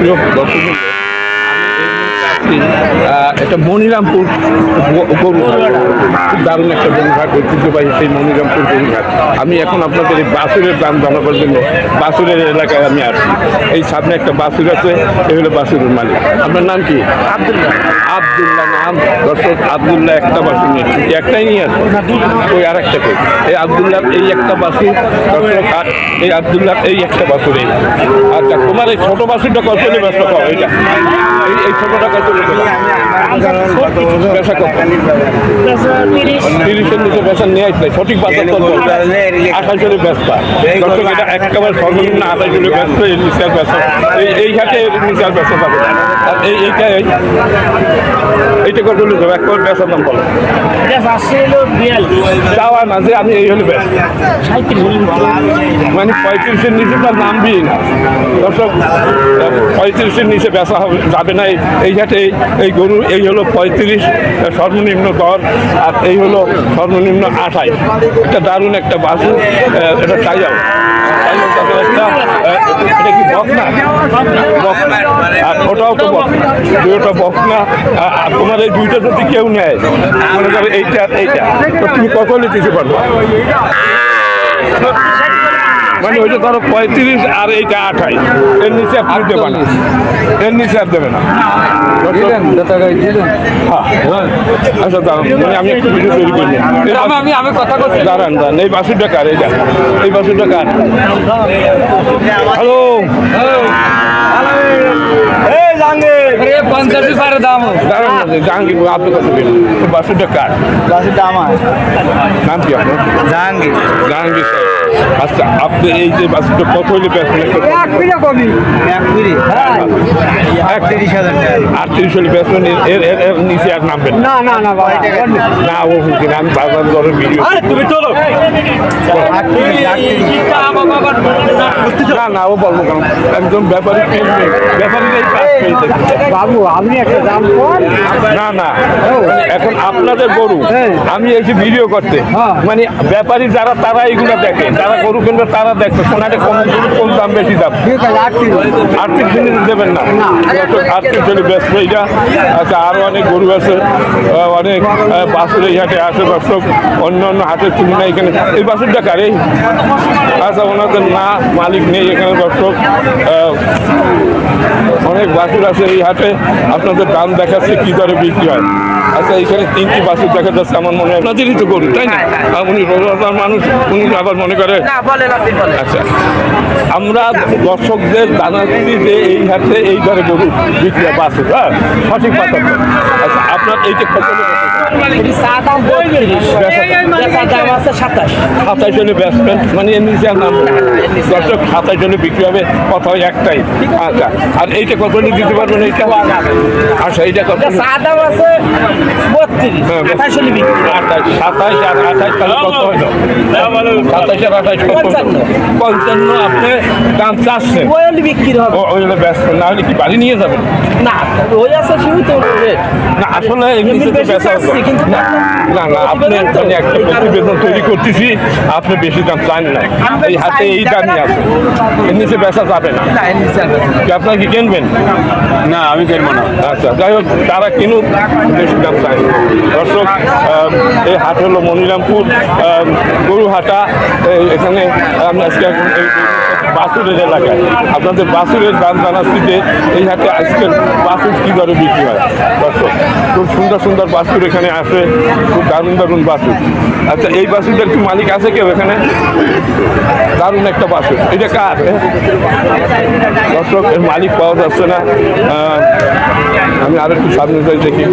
প্রিয় দর্শক এটা মনিরামপুর গরুঘাট। খুব দারুণ একটা গরুঘাট ঐতিহ্যবাহী সেই মনিরামপুর গরুঘাট। আমি এখন আপনাদের এই বাসুরের দাম জানাবার জন্য বাসুরের এলাকায় আমি আসছি। এই সামনে একটা বাসুর আছে এই হলো বাসুরের মালিক। আপনার নাম কি? আবদুল্লাহ। আবদুল্লাহ নাম। দর্শক আবদুল্লাহ একটা বাসুর নিয়ে। একটাই নিয়ে আসছে? ওই আর একটা কই? এই আবদুল্লাহ এই একটা বাসুর। দর্শক আর এই আবদুল্লাহ এই একটা বাসুর এই। আচ্ছা তোমার এই ছোট বাসুরটা কত ব্যস্ত পাও? এই এই ছোটটা কত পেশা কত বেচা নিয়ে আসলে সঠিক বাজার একেবারে সর্বনিম্ন আঠাশ এই হাতে নিচে আর ব্যস্ত পাবে। আর এই এইটা এই এইটা কত যাবে একবার বেচার দাম বলো যাওয়া না যে আমি এই হলে ব্যস্ত মানে পঁয়ত্রিশের নিচে তার নামবি না। দর্শক পঁয়ত্রিশের নিচে বেচা হবে যাবে না এই- হাটে এই- গরু এই হলো পঁয়ত্রিশ সর্বনিম্ন দর আর এই হলো সর্বনিম্ন আঠাইশ এটা দারুণ একটা বাসু এটা চাইয়াও এটা কি বক না আর ওটাও তো বক দুটো বক না তোমার এই দুইটা যদি কেউ নেয় এইটা এইটা তো তুমি কত দিতে পারবে মানে ওইটা ধরো পঁয়ত্রিশ আর এইটা আঠাই এর নিচে আর দেবে না। এর নিচে আর দেবে না। হ্যাঁ। আচ্ছা দাঁড়ান। মানে আমি একটু ভিডিও তৈরি করি। আমি আমি কথা বলছি। দাঁড়ান দাঁড়ান। এই বাসুরটা কার? এইটা এই বাসুরটা কার? হ্যালো জাহাঙ্গীর। আপনি আচ্ছা আপনি এই যে বাসুরটা কত হইলে বেচবেন এক কিলো কবি। এক কুড়ি এক তিরিশ হাজার আটত্রিশ হলে বেচবেন এর- এর এর এর নিচে আর নামবেন না। না না ও আমি বাজার দরের ভিডিও তুমি চলো। না না ও বলব কেন একজন ব্যাপারী কিনবে ব্যাপারীরাই পাস পেয়ে বাবু আপনি একটা দাম না না। এখন আপনাদের গরু আমি এসে ভিডিও করতে। হ্যাঁ। মানে ব্যাপারী যারা তারা এইগুলো দেখে। যারা গরু কিনবে তারা দেখবে সোনাটা কম কোন দাম বেশি দাম? ঠিক আছে আটটি আর্থিক জিনিস দেবেন না। আর্থিক জন্য ব্যস্ত এইটা। আচ্ছা আরও অনেক গরু আছে অনেক আহ, বাছুর এই হাটে আছে দর্শক অন্য অন্য হাটের তুলনায় এখানে এই বাছুরটা কারে আচ্ছা ওনাদের না মালিক নেই এখানে দর্শক আহ, অনেক বাছুর আছে এই হাটে। আপনাদের দাম দেখাচ্ছে কী দরে বিক্রি হয়। আচ্ছা এখানে তিনটি বাছুর দেখা যাচ্ছে আমার মনে হয়। আপনাদেরই তো গরু তাই না? আর উনি রোজাদার মানুষ উনি আবার মনে করে আচ্ছা। আমরা দর্শকদের জানাচ্ছি যে এই হাটে এই ধরে গরু বিক্রি বাসে হ্যাঁ? সঠিক কথা আচ্ছা আপনার এইটা কত সাতাশ মানে আর নাম বিক্রি হবে একটাই। আচ্ছা আর এইটা আচ্ছা এইটা কত? পঞ্চান্ন আপনি দাম চাচ্ছেন বিক্রি হবে। ওই হলে ব্যস্ত না হলে কি বাড়ি নিয়ে যাবেন? না ওই আছে শুধু তো না আসলে এমনিতে তো না না না আপনি মানে একটা প্রতিবেদন তৈরি করতেছি আপনি বেশি দাম চান না। এই হাতে এই দামই আছে এর নিচে বেচা যাবে না। কি আপনার কি কিনবেন? না আমি কিনবো না। আচ্ছা যাই হোক তারা কিনুক বেশি দাম চায় না। দর্শক এই হাট হলো মনিরামপুর গরুহাটা এখানে আমি আজকে এখন এই বাসুরের এলাকায়। আপনাদের বাসুরের দাম জানাচ্ছি যে এই হাটে আজকের বাসুর কীভাবে বিক্রি হয়? দর্শক, খুব সুন্দর সুন্দর বাসুর এখানে আসে খুব দারুণ দারুণ বাসুর। আচ্ছা এই বাসুরটার কি মালিক আছে কেউ এখানে? দারুণ একটা বাসুর। এটা কার? দর্শক, এর মালিক পাওয়া যাচ্ছে না। আমি আর একটু সামনে যাই, দেখি।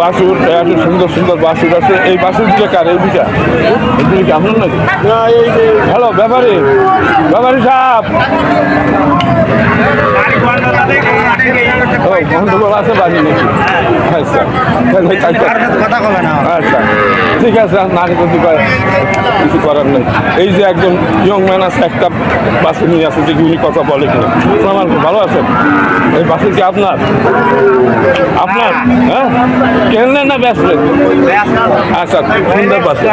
বাসুর সুন্দর সুন্দর বাসুর আছে। এই বাসুর যে কার? এই দুটা? এই দুটো কি আপনার নাকি? হ্যালো ব্যাপারী। ব্যাপারী সাহেব। আচ্ছা আচ্ছা ঠিক আছে না যদি কিছু করার নেই এই যে একজন ইয়ং ম্যান আছে একটা বাসে নিয়ে আছে যে উনি কথা বলে কিনা ভালো আছেন এই বাসে কি আপনার আপনার হ্যাঁ কেনলেন না ব্যস্ত আচ্ছা সুন্দর বাসে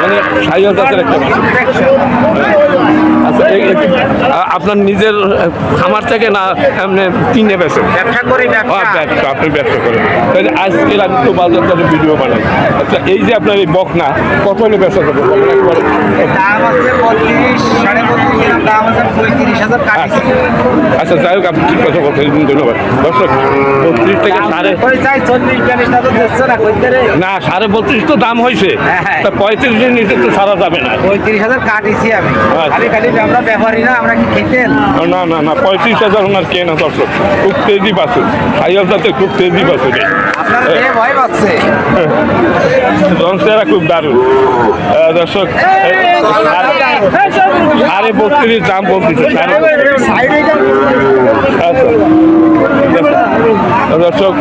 মানে সাইজ জাতের একটা বাস আপনার নিজের খামার থেকে না এমনি কিনে বেছে ব্যবসা করি ব্যবসা। ব্যবসা আপনি ব্যবসা করেন। তাহলে আজকে আমি তো বাজার দরে ভিডিও বানাই। আচ্ছা এই যে আপনার এই বকনা কত হলে ব্যবসা করব দাম আছে বত্রিশ সাড়ে বত্রিশ দাম আছে পঁয়ত্রিশ হাজার আচ্ছা যাই হোক আপনি ঠিক কথা বলছেন ধন্যবাদ। দর্শক বত্রিশ থেকে সাড়ে না সাড়ে বত্রিশ তো দাম হয়েছে হ্যাঁ। তা পঁয়ত্রিশের নিচে তো সারা যাবে না। পঁয়ত্রিশ হাজার কাটিছি আমি। আচ্ছা। খালি খালি আমরা ব্যাপারই না আমরা কি খেতেন না না না পঁয়ত্রিশ হাজার ওনার কেনা দর্শক খুব তেজি বাসু সাইয়াল যাতে খুব তেজি বাসু দর্শক খুব দারুণ দর্শক সাড়ে বত্রিশ দাম সাড়ে আচ্ছা। দর্শক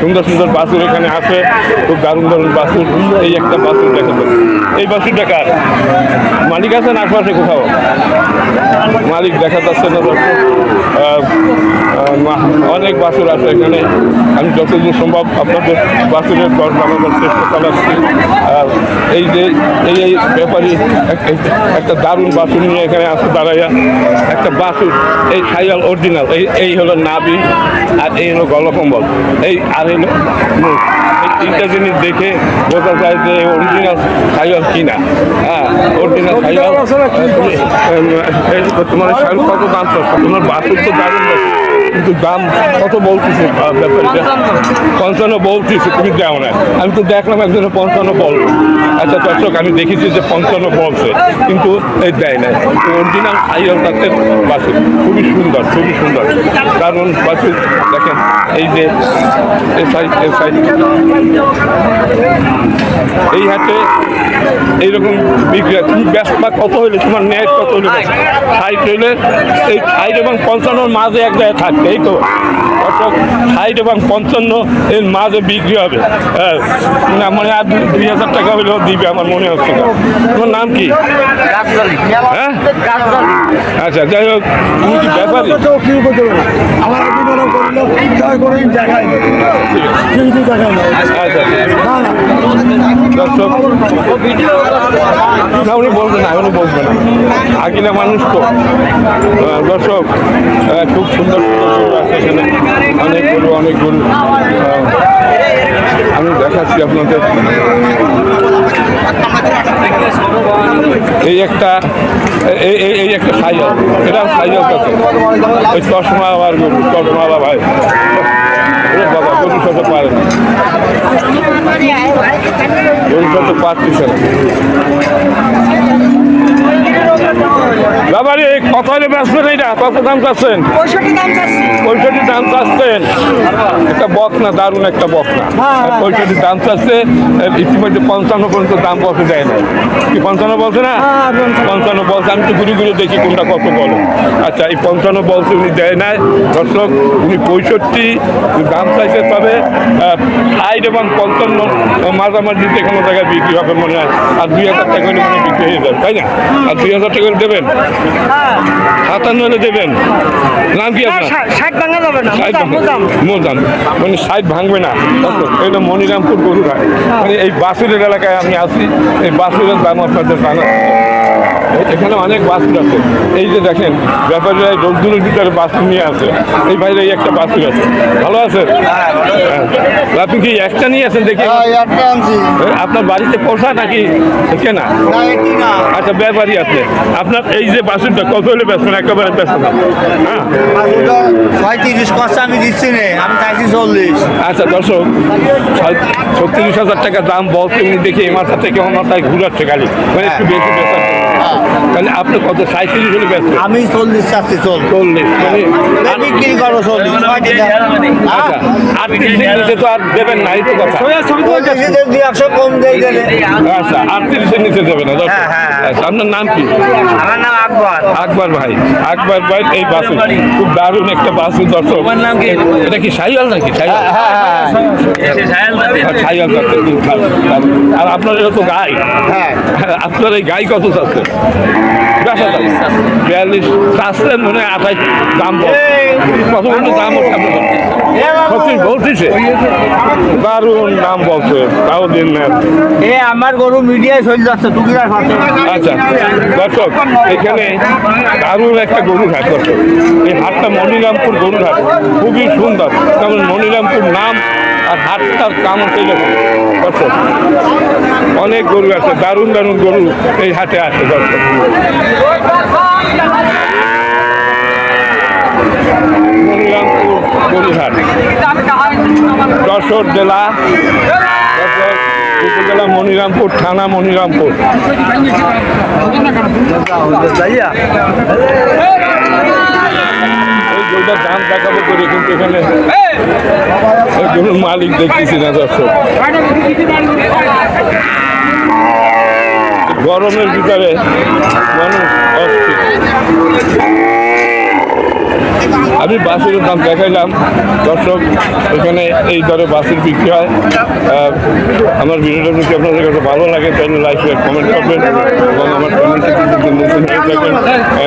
সুন্দর সুন্দর বাসুর এখানে আছে, খুব দারুণ দারুণ বাসুর। এই একটা বাসুর দেখা যাচ্ছে এই বাসুরটা কার? মালিক আছেন আশপাশে কোথাও? মালিক দেখা যাচ্ছে না অনেক বাসুর আছে এখানে। আমি যতদূর সম্ভব আপনাদের বাসুরের দর জানানোর চেষ্টা চালাচ্ছি। আর এই যে এই ব্যাপারী একটা দারুণ বাসুর নিয়ে এখানে আসতে দাঁড়াইয়া একটা বাসুর এই খাইয়াল অরিজিনাল এই এই হলো নাবি আর এই হলো গলকম্বল। এই আর হলো মুখ এই তিনটা জিনিস দেখে বোঝা যায় যে অরিজিনাল খাইয়াল কিনা। হ্যাঁ অরিজিনাল খাইয়াল এই তোমার সাইয়াল কত দাম তোমার বাসুর তো দারুণ। কিন্তু দাম কত বলতেছে? ব্যাপারীটা? পঞ্চান্ন। বলতেছে তুমি দেও না। আমি তো দেখলাম একজনের পঞ্চান্ন বল। আচ্ছা দর্শক আমি দেখেছি যে পঞ্চান্ন বলছে কিন্তু এই দেয় না। অরিজিনাল আইয়র দাঁতের বাসুর খুবই সুন্দর খুবই সুন্দর। কারণ বাসুর দেখেন এই যে এই সাইড এই সাইড এই হাতে এইরকম বিক্রি হয়। তুমি ব্যস্ত কত হইলে? তোমার নেট কত হইলে? সাইড হইলে এই সাইড এবং পঞ্চান্নর মাঝে এক জায়গায় থাকবে এই তো অর্থাৎ ষাট এবং পঞ্চান্ন এর মাঝে বিক্রি হবে। হ্যাঁ মানে আর দুই- হাজার টাকা হলেও দিবে আমার মনে হচ্ছে না। তোমার নাম কি? হ্যাঁ? আচ্ছা যাই হোক তুমি কি ব্যাপারী? দয়া করে না। দর্শক, না, উনি বলবেন না, উনি বলবেন না। আগিনা মানুষ তো। দর্শক খুব সুন্দর সুন্দর আছে অনেক গরু অনেক গরু। আমি দেখাচ্ছি আপনাদের। এই একটা এই একটা সাইয়াল এটা সাইয়াল কাছে ওই চশমা আবার চশমা আবার ভাই। বাবা গরু সাথে পারে না গরু সাথে পারতেছে না। বাবারে কত হলে বেচবেন এইটা? কত দাম চাচ্ছেন? পঁয়ষট্টি দাম চাচ্ছেন? একটা বক না দারুণ একটা বক না। পঁয়ষট্টি দাম চাচ্ছে ইতিমধ্যে পঞ্চান্ন পর্যন্ত দাম বলতে দেয় না কি পঞ্চান্ন বলছে না? পঞ্চান্ন। বলছে আমি তো ঘুরে ঘুরে দেখি কোনটা কত বলে। আচ্ছা এই পঞ্চান্ন বলছে উনি দেয় নাই। দর্শক উনি পঁয়ষট্টি দাম চাইছে তবে ষাট এবং পঞ্চান্ন মাঝামাঝিতে কোনো জায়গায় বিক্রি হবে মনে হয়। আর দুই হাজার টাকা মনে হয় বিক্রি হয়ে যাবে তাই না? আর দুই হাজার হলে দেবেন? সাতান্ন হলে দেবেন। নাম কি আপনার? ষাট ভাঙা যাবে না মানে ষাট ভাঙবে না। এটা মনিরামপুর গরুঘাট। মানে এই বাসুরের এলাকায় আমি আছি। এই বাসুরের দাম আপনাদের জানা। এখানে অনেক বাসুর আছে। এই যে দেখেন ব্যাপারীরা এই রোদ্দুরের ভিতরে বাসুর নিয়ে আছে। এই বাইরে এই একটা বাসুর আছে। ভালো আছে। হ্যাঁ। আপনি কি একটা নিয়ে আছেন দেখি? আপনার বাড়িতে পোষা নাকি কেনা? না না। আচ্ছা ব্যাপারই আছে। আপনার এই যে বাসুরটা কত হলে বেচবেন একেবারে বেচবেন না হ্যাঁ পঁয়ত্রিশ পাঁচটা আমি দিচ্ছি নে আমি চাইছি চল্লিশ। আচ্ছা দর্শক ছত্রিশ হাজার টাকা দাম বলছে উনি দেখি এই মাথা থেকে আমার মাথায় ঘুরাচ্ছে খালি। মানে একটু বেশি বেচার জন্য। তাহলে আপনি কত সাঁত্রিশ হলে ব্যস্ত আমি চল্লিশ চাচ্ছি চল। চল্লিশ মানে বিক্রি করো চল্লিশ আচ্ছা আটত্রিশ নিচে তো আর দেবেন না এই তো কথা। দুই একশো কম দিয়ে গেলে আচ্ছা আটত্রিশের নিচে দেবে না দর্শক। হ্যাঁ, হ্যাঁ। আচ্ছা আপনার নাম কি? আমার নাম আকবর। আকবর ভাই আকবর ভাই এই বাসু। খুব দারুণ একটা বাসু দর্শক। এটা কি সাইয়াল নাকি? সাইয়াল আর খুব দারুণ, দারুণ। আর আপনার এটা তো গাই। হ্যাঁ। আপনার এই গাই কত চাচ্ছে? বিয়াল্লিশ চাচ্ছেন মনে হয় আঠাইশ দাম কত কিন্তু দাম সত্যি বলতেছে। দারুণ দাম বলছে তাও দিন না এ আমার গরু মিডিয়ায় চলে যাচ্ছে আচ্ছা দর্শক এখানে দারুণ একটা গরুর হাট দর্শক। এই হাটটা মনিরামপুর গরুর হাট খুবই সুন্দর। কারণ মনিরামপুর নাম আর হাটটার কাম হচ্ছে দর্শক, অনেক গরু আছে, দারুণ দারুণ গরু এই হাটে আছে দর্শক। মনিরামপুর গরুর হাট যশোর জেলা। উপজেলা মনিরামপুর থানা মনিরামপুর। দাম দেখাবো করে কিন্তু এখানে মালিক দেখতেছি না দর্শক। গরমের ভিতরে মানুষ অস্থির। আমি বাসের দাম দেখাইলাম। দর্শক, এখানে এই দরে বাসের বিক্রি হয়। আমার ভিডিওটা যদি আপনাদের কাছে ভালো লাগে, তাহলে লাইক শেয়ার কমেন্ট করবেন এবং আমার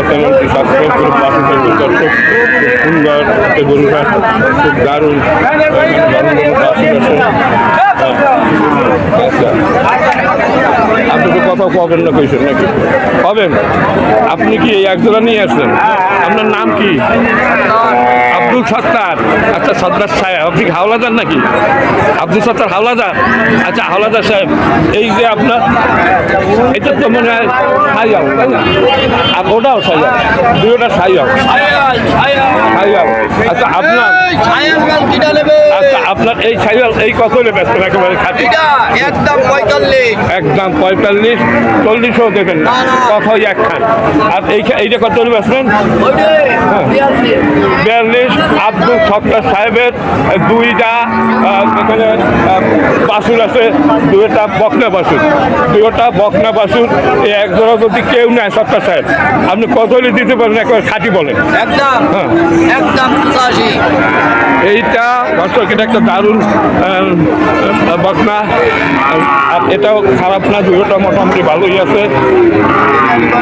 চ্যানেলটি সাবস্ক্রাইব করে পাশে থাকবেন। দর্শক সুন্দর একটা গরু খুব দারুণ এখানে দারুণ দারুণ বাসের আচ্ছা। আপনি তো কথা কবেন না কইছেন নাকি? হবেন আপনি কি এই একজোড়া নিয়ে আসলেন আপনার নাম কি? আব্দুল সত্তার। আচ্ছা সর্দার সাহেব আপনি হাওলাদার নাকি? আব্দুল সত্তার হাওলাদার? আচ্ছা হাওলাদার সাহেব এই যে আপনার এটা তো মনে হয় সাইয়াও তাই না? আর ওটাও সাই সাইয়াও দুটোটা সাইয়াও সাইয়াও আচ্ছা আপনার আচ্ছা আপনার এই সাইয়াল এই কত হলে ব্যস্ত একেবারে খাতি একদম পঁয়তাল্লিশ একদম পঁয়তাল্লিশ চল্লিশও দেবেন না। কথা ওই একখান। আর এই এইটা কত হলে বেচবেন বিয়াল্লিশ। আব্দুল সত্তার সাহেবের দুইটা এখানে বাসুর আছে দুইটা বকনা বাসুর। দুইটা বকনা বাসুর এই এক জোড়া যদি কেউ নেয় সত্তার সাহেব আপনি কত দিতে পারেন একবার খাঁটি বলেন। একদম হ্যাঁ। একদম এইটা দর্শক এটা একটা দারুণ বকনা। আর এটাও খারাপ না দুটোটা মোটামুটি ভালোই আছে।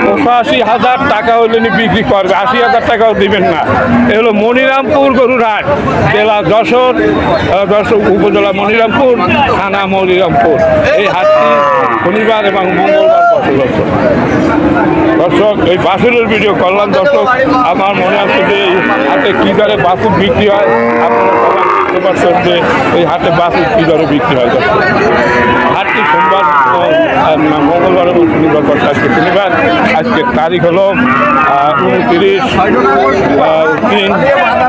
পঁচাশি হাজার টাকা হলে বিক্রি করবে আশি হাজার টাকাও দিবেন না। এ হলো মনিরামপুর গরুর হাট জেলা যশোর যশোর উপজেলা মনিরামপুর, থানা মনিরামপুর। এই হাটটি শনিবার এবং মঙ্গলবার দর্শক, এই বাসুরের ভিডিও করলাম। দর্শক, আমার মনে আছে যে হাটে কী দরে বাসুর বিক্রি হয়? আপনারা পারছেন যে এই হাটে বাসুর কী দরে বিক্রি হয়। হাটটি সোমবার মঙ্গলবার এবং শনিবার বসে আজকে শনিবার আজকে তারিখ হলো উনত্রিশ তিন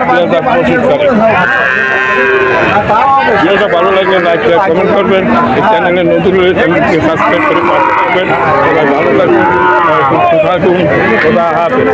দু হাজার পঁচিশ তারিখ। ভিডিওটা ভালো লাগলে লাইক শেয়ার কমেন্ট করবেন। এই চ্যানেলে নতুন হলে চ্যানেলকে সাবস্ক্রাইব করে পাশে থাকবেন। সবাই ভালো আহ, সুস্থ থাকুন খোদা হাফেজ।